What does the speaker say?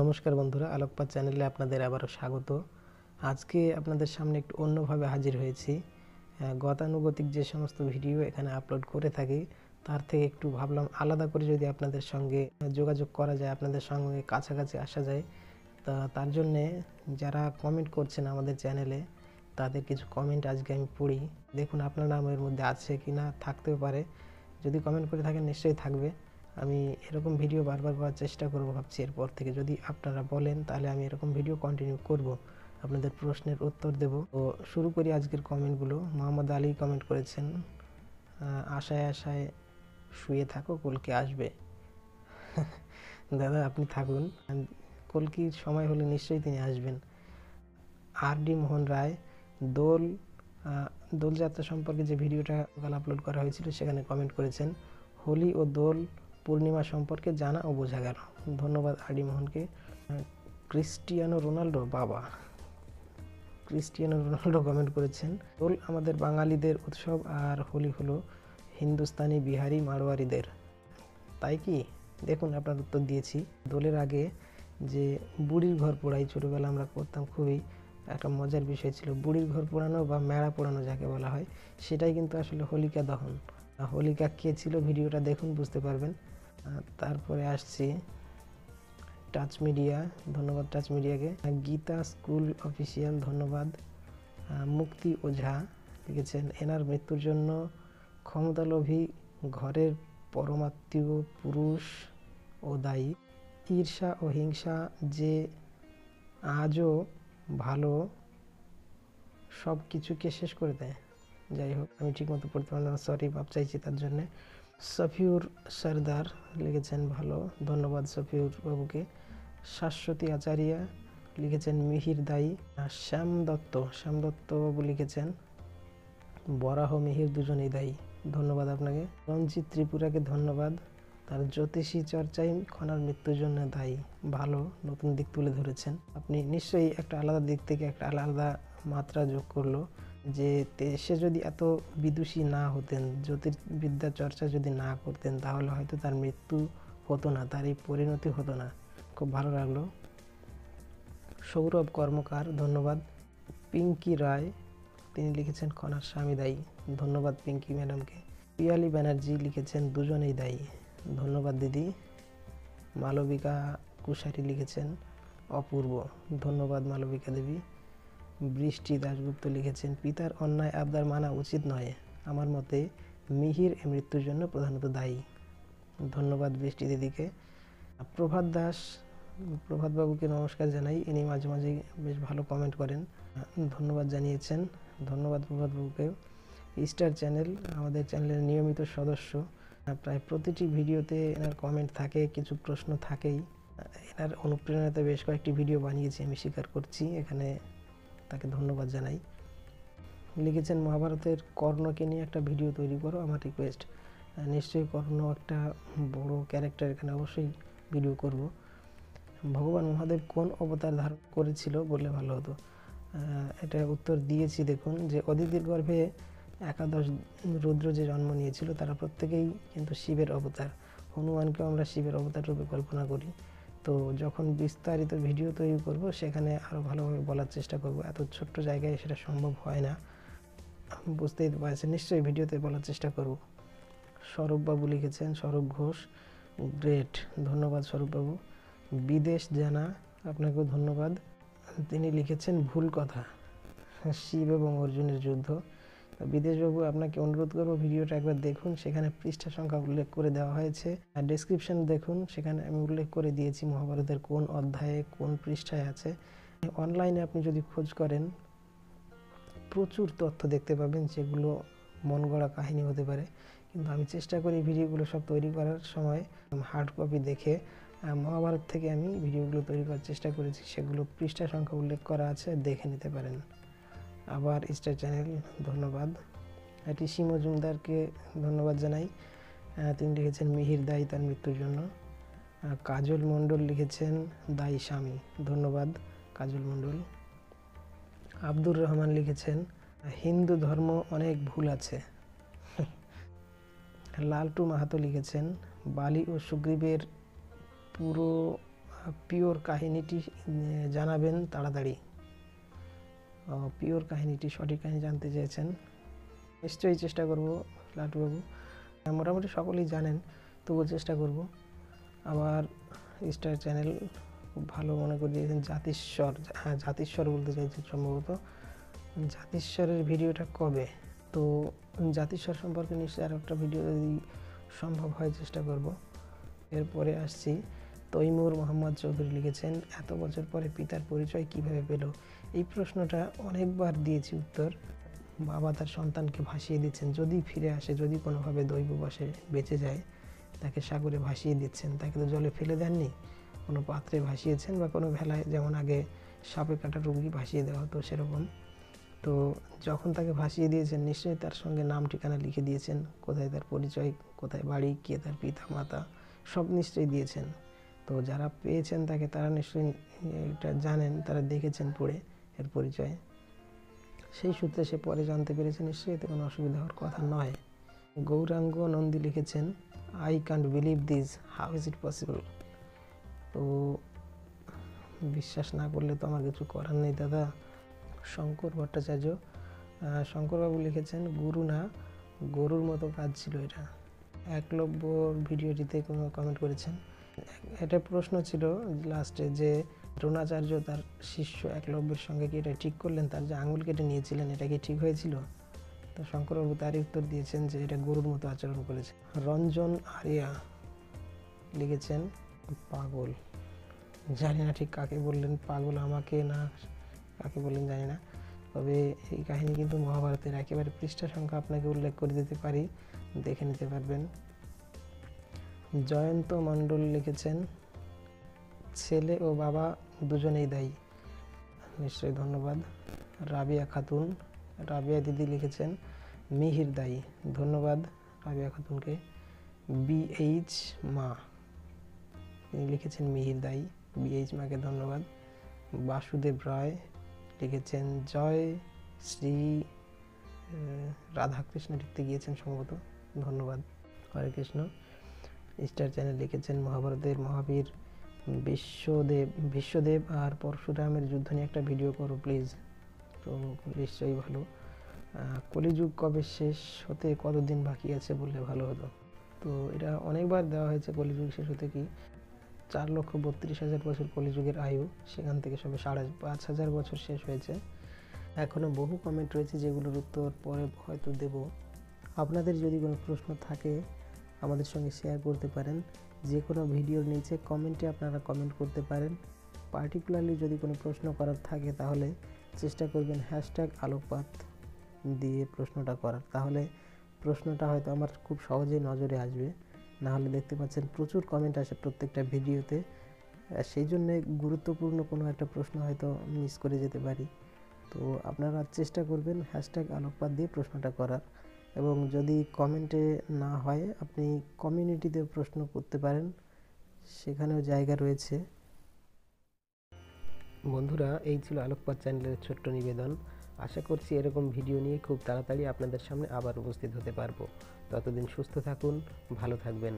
নমস্কার বন্ধুরা, আলোকপাত চ্যানেলে আপনাদের আবারও স্বাগত। আজকে আপনাদের সামনে একটু অন্যভাবে হাজির হয়েছি। গতানুগতিক যে সমস্ত ভিডিও এখানে আপলোড করে থাকি, তার থেকে একটু ভাবলাম আলাদা করে যদি আপনাদের সঙ্গে যোগাযোগ করা যায়, আপনাদের সঙ্গে কাছাকাছি আসা যায়, তা তার জন্যে যারা কমেন্ট করছেন আমাদের চ্যানেলে, তাদের কিছু কমেন্ট আজকে আমি পড়ি। দেখুন আপনার নাম এর মধ্যে আছে কি না থাকতেও পারে। যদি কমেন্ট করে থাকেন, নিশ্চয়ই থাকবে। আমি এরকম ভিডিও বারবার করার চেষ্টা করব ভাবছি। এরপর থেকে যদি আপনারা বলেন, তাহলে আমি এরকম ভিডিও কন্টিনিউ করব। আপনাদের প্রশ্নের উত্তর দেব। তো শুরু করি আজকের কমেন্টগুলো মোহাম্মদ আলী কমেন্ট করেছেন আশায় আশায় শুয়ে থাকো, কলকে আসবে। দাদা, আপনি থাকুন। কলকির সময় হলে নিশ্চয়ই তিনি আসবেন। আর ডি মোহন রায়, দোল দোলযাত্রা সম্পর্কে যে ভিডিওটা কাল আপলোড করা হয়েছিল, সেখানে কমেন্ট করেছেন, হোলি ও দোল পূর্ণিমা সম্পর্কে জানা ও বোঝা গেল। ধন্যবাদ আর ডি মোহনকে ক্রিস্টিয়ানো রোনাল্ডো বাবা। ক্রিস্টিয়ানো রোনাল্ডো কমেন্ট করেছেন, দোল আমাদের বাঙালিদের উৎসব আর হোলি হলো হিন্দুস্তানি, বিহারি, মারোয়ারিদের। তাই কি? দেখুন, আপনার উত্তর দিয়েছি। দোলের আগে যে বুড়ির ঘর পোড়াই ছোটোবেলা আমরা করতাম, খুবই একটা মজার বিষয় ছিল। বুড়ির ঘর পোড়ানো বা মেড়া পোড়ানো যাকে বলা হয়, সেটাই কিন্তু আসলে হোলিকা দহন। হোলিকা কে ছিল? ভিডিওটা দেখুন, বুঝতে পারবেন। তারপরে আসছি টাচ মিডিয়া, ধন্যবাদ টাচ মিডিয়াকে। গীতা স্কুল অফিসিয়াল, ধন্যবাদ। মুক্তি ওঝা লিখেছেন, এনার মৃত্যুর জন্য ক্ষমতালোভী ঘরের পরমাত্মীয় পুরুষ ও দায়ী। ঈর্ষা ও হিংসা যে আজও ভালো সব কিছুকে শেষ করে দেয়। যাই হোক, আমি ঠিকমতো পড়তে পারলাম সরি ভাব চাইছি তার জন্যে। সফিউর সর্দার লিখেছেন ভালো। ধন্যবাদ সফিউর বাবুকে। শাশ্বতী আচারিয়া লিখেছেন মিহির দায়ী। শ্যাম দত্ত শ্যাম দত্ত বাবু লিখেছেন, বরাহ মিহির দুজনেই দায়ী। ধন্যবাদ আপনাকে। রঞ্জিত ত্রিপুরাকে ধন্যবাদ। তার জ্যোতিষী চর্চায় খনার মৃত্যুর জন্য দায়ী। ভালো, নতুন দিক তুলে ধরেছেন। আপনি নিশ্চয়ই একটা আলাদা দিক থেকে একটা আলাদা মাত্রা যোগ করল। যে সে যদি এত বিদুষী না হতেন, জ্যোতির্বিদ্যা চর্চা যদি না করতেন, তাহলে হয়তো তার মৃত্যু হতো না তার এই পরিণতি হতো না। খুব ভালো লাগল। সৌরভ কর্মকার, ধন্যবাদ। পিঙ্কি রায়, তিনি লিখেছেন খনার স্বামী দায়ী। ধন্যবাদ পিঙ্কি ম্যাডামকে। পিয়ালি ব্যানার্জি লিখেছেন, দুজনেই দায়ী। ধন্যবাদ দিদি। মালবিকা কুশারি লিখেছেন, অপূর্ব। ধন্যবাদ মালবিকা দেবী। বৃষ্টি দাশগুপ্ত লিখেছেন, পিতার অন্যায় আবদার মানা উচিত নয়। আমার মতে মিহির মৃত্যুর জন্য প্রধানত দায়ী। ধন্যবাদ বৃষ্টি দিদিকে। প্রভাত দাস প্রভাত বাবুকে নমস্কার জানাই। ইনি মাঝে মাঝে বেশ ভালো কমেন্ট করেন। ধন্যবাদ জানিয়েছেন। ধন্যবাদ প্রভাত বাবুকে স্টার চ্যানেল, আমাদের চ্যানেলের নিয়মিত সদস্য। প্রায় প্রতিটি ভিডিওতে এনার কমেন্ট থাকে, কিছু প্রশ্ন থাকেই। এনার অনুপ্রেরণাতে বেশ কয়েকটি ভিডিও বানিয়েছি, আমি স্বীকার করছি। এখানে তাকে ধন্যবাদ জানাই। লিখেছেন, মহাভারতের কর্ণকে নিয়ে একটা ভিডিও তৈরি করো, আমার রিকোয়েস্ট নিশ্চয়ই কর্ণ একটা বড় ক্যারেক্টার এখানে অবশ্যই ভিডিও করব। ভগবান মহাদেব কোন অবতার ধারণ করেছিল বললে ভালো হতো? এটা উত্তর দিয়েছি, দেখুন, যে অদিতির গর্ভে একাদশ রুদ্র যে জন্ম নিয়েছিল, তারা প্রত্যেকেই কিন্তু শিবের অবতার। হনুমানকেও আমরা শিবের অবতার রূপে কল্পনা করি। তো যখন বিস্তারিত ভিডিও তৈরি করব, সেখানে আরও ভালোভাবে বলার চেষ্টা করব। এত ছোট্ট জায়গায় সেটা সম্ভব হয় না। বুঝতেই পারছেন, নিশ্চয়ই ভিডিওতে বলার চেষ্টা করব। স্বরূপবাবু লিখেছেন, স্বরূপ ঘোষ, গ্রেট। ধন্যবাদ স্বরূপবাবু। বিদেশ জানা, আপনাকেও ধন্যবাদ। তিনি লিখেছেন, ভুল কথা। শিব এবং অর্জুনের যুদ্ধ। বিদেশবাবু, আপনাকে অনুরোধ করব ভিডিওটা একবার দেখুন। সেখানে পৃষ্ঠা সংখ্যা উল্লেখ করে দেওয়া হয়েছে। আর ডেসক্রিপশন দেখুন, সেখানে আমি উল্লেখ করে দিয়েছি মহাভারতের কোন অধ্যায়ে কোন পৃষ্ঠায় আছে। অনলাইনে আপনি যদি খোঁজ করেন, প্রচুর তথ্য দেখতে পাবেন, যেগুলো মন গড়া কাহিনী হতে পারে। কিন্তু আমি চেষ্টা করি ভিডিওগুলো সব তৈরি করার সময় হার্ড কপি দেখে মহাভারত থেকে আমি ভিডিওগুলো তৈরি করার চেষ্টা করেছি। সেগুলো পৃষ্ঠা সংখ্যা উল্লেখ করা আছে, দেখে নিতে পারেন। আবার স্টার চ্যানেল ধন্যবাদ। এটি সি মজুমদারকে ধন্যবাদ জানাই। তিনি লিখেছেন মিহির দায়ী তার মৃত্যুর জন্য। কাজল মণ্ডল লিখেছেন দায়ী স্বামী। ধন্যবাদ, কাজল মণ্ডল। আব্দুর রহমান লিখেছেন, হিন্দু ধর্ম অনেক ভুল আছে। লালটু মাহাতো লিখেছেন, বালি ও সুগ্রীবের পুরো পিওর কাহিনীটি জানাবেন তাড়াতাড়ি। পিওর কাহিনীটি সঠিক কাহিনী জানতে চেয়েছেন। নিশ্চয়ই চেষ্টা করব লাটুবাবু। হ্যাঁ, মোটামুটি সকলেই জানেন তবুও চেষ্টা করব। আবার স্টার চ্যানেল খুব ভালো মনে করে দিয়েছেন জাতিস্বর হ্যাঁ জাতিস্বর বলতে চাইছেন সম্ভবত। জাতিস্বরের ভিডিওটা কবে? তো জাতিস্বর সম্পর্কে নিশ্চয়ই আর একটা ভিডিও যদি সম্ভব হয় চেষ্টা করব। এরপরে আসছি। তৈমুর মোহাম্মদ চৌধুরী লিখেছেন এত বছর পরে পিতার পরিচয় কীভাবে পেল? এই প্রশ্নটা অনেকবার দিয়েছি উত্তর। বাবা তার সন্তানকে ভাসিয়ে দিচ্ছেন, যদি ফিরে আসে, যদি কোনোভাবে দৈব বসে বেঁচে যায়, তাকে সাগরে ভাসিয়ে দিচ্ছেন, তাকে তো জলে ফেলে দেননি। কোনো পাত্রে ভাসিয়েছেন বা কোনো ভেলায় যেমন আগে সাপে কাটা রুগী ভাসিয়ে দেওয়া হতো সেরকম। তো যখন তাকে ভাসিয়ে দিয়েছেন, নিশ্চয়ই তার সঙ্গে নাম ঠিকানা লিখে দিয়েছেন, কোথায় তার পরিচয়, কোথায় বাড়ি, কে তার পিতা মাতা সব নিশ্চয়ই দিয়েছেন। তো যারা পেয়েছেন তাকে তারা নিশ্চয়ই এটা জানেন, তারা দেখেছেন পড়ে। এর পরিচয়। সেই সূত্রে সে পরে জানতে পেরেছে নিশ্চয়ই এতে কোনো অসুবিধা হওয়ার কথা নয়। গৌরাঙ্গ নন্দী লিখেছেন I can't believe this how is it possible তো বিশ্বাস না করলে তো আমার কিছু করার নেই দাদা। শঙ্কর ভট্টাচার্য শঙ্করবাবু লিখেছেন, গুরু না, গরুর মতো কাজ ছিল এটা। একলব্য ভিডিওটিতে কোনো কমেন্ট করেছেন। এটা প্রশ্ন ছিল লাস্টে যে দ্রোণাচার্য তার শিষ্য একলব্যের সঙ্গে কি এটা ঠিক করলেন? তার যে আঙুল কেটে নিয়েছিলেন, এটা কি ঠিক হয়েছিল? তো শঙ্করবাবু তারই উত্তর দিয়েছেন যে এটা গরুর মতো আচরণ করেছে। রঞ্জন আরিয়া লিখেছেন, পাগল। জানি না ঠিক কাকে বললেন, পাগল আমাকে না কাকে বললেন জানি না। তবে এই কাহিনী কিন্তু মহাভারতের একেবারে পৃষ্ঠা সংখ্যা আপনাকে উল্লেখ করে দিতে পারি, দেখে নিতে পারবেন। জয়ন্ত মণ্ডল লিখেছেন, ছেলে ও বাবা দুজনেই দায়ী। নিশ্চয়ই ধন্যবাদ। রাবিয়া খাতুন, রাবিয়া দিদি লিখেছেন, মিহির দায়ী। ধন্যবাদ রাবিয়া খাতুনকে। বিএইচ মা, তিনি লিখেছেন, মিহির দায়ী। বিএইচ মাকে ধন্যবাদ। বাসুদেব রায় লিখেছেন, জয় শ্রী রাধাকৃষ্ণ লিখতে গিয়েছেন সম্ভবত। ধন্যবাদ। হরে কৃষ্ণ। স্টার চ্যানেল লিখেছেন মহাভারতের মহাবীর বিশ্বদেব বিশ্বদেব আর পরশুরামের যুদ্ধ নিয়ে একটা ভিডিও করো প্লিজ তো নিশ্চয়ই ভালো। কলিযুগ কবে শেষ হতে কতদিন বাকি আছে বললে ভালো হতো? তো এটা অনেকবার দেওয়া হয়েছে কলিযুগ শেষ হতে কি চার লক্ষ বত্রিশ হাজার বছর কলিযুগের আয়ু, সেখান থেকে সবে সাড়ে পাঁচ হাজার বছর শেষ হয়েছে। এখনও বহু কমেন্ট রয়েছে যেগুলোর উত্তর পরে হয়তো দেব। আপনাদের যদি কোনো প্রশ্ন থাকে, আমাদের সঙ্গে শেয়ার করতে পারেন। যে কোনো ভিডিওর নিচে কমেন্টে আপনারা কমেন্ট করতে পারেন। পার্টিকুলারলি যদি কোনো প্রশ্ন করার থাকে তাহলে চেষ্টা করবেন হ্যাশট্যাগ আলোকপাত দিয়ে প্রশ্নটা করার। তাহলে প্রশ্নটা হয়তো আমার খুব সহজেই নজরে আসবে। না হলে দেখতে পাচ্ছেন প্রচুর কমেন্ট আসে প্রত্যেকটা ভিডিওতে। সেই জন্যে গুরুত্বপূর্ণ কোনো একটা প্রশ্ন হয়তো মিস করে যেতে পারি। তো আপনারা চেষ্টা করবেন হ্যাশট্যাগ আলোকপাত দিয়ে প্রশ্নটা করার। এবং যদি কমেন্টে না হয়, আপনি কমিউনিটিতে প্রশ্ন করতে পারেন। সেখানেও জায়গা রয়েছে। বন্ধুরা, এই ছিল আলোকপাত চ্যানেলের ছোট্ট নিবেদন। আশা করছি এরকম ভিডিও নিয়ে খুব তাড়াতাড়ি আপনাদের সামনে আবার উপস্থিত হতে পারব। ততদিন সুস্থ থাকুন, ভালো থাকবেন।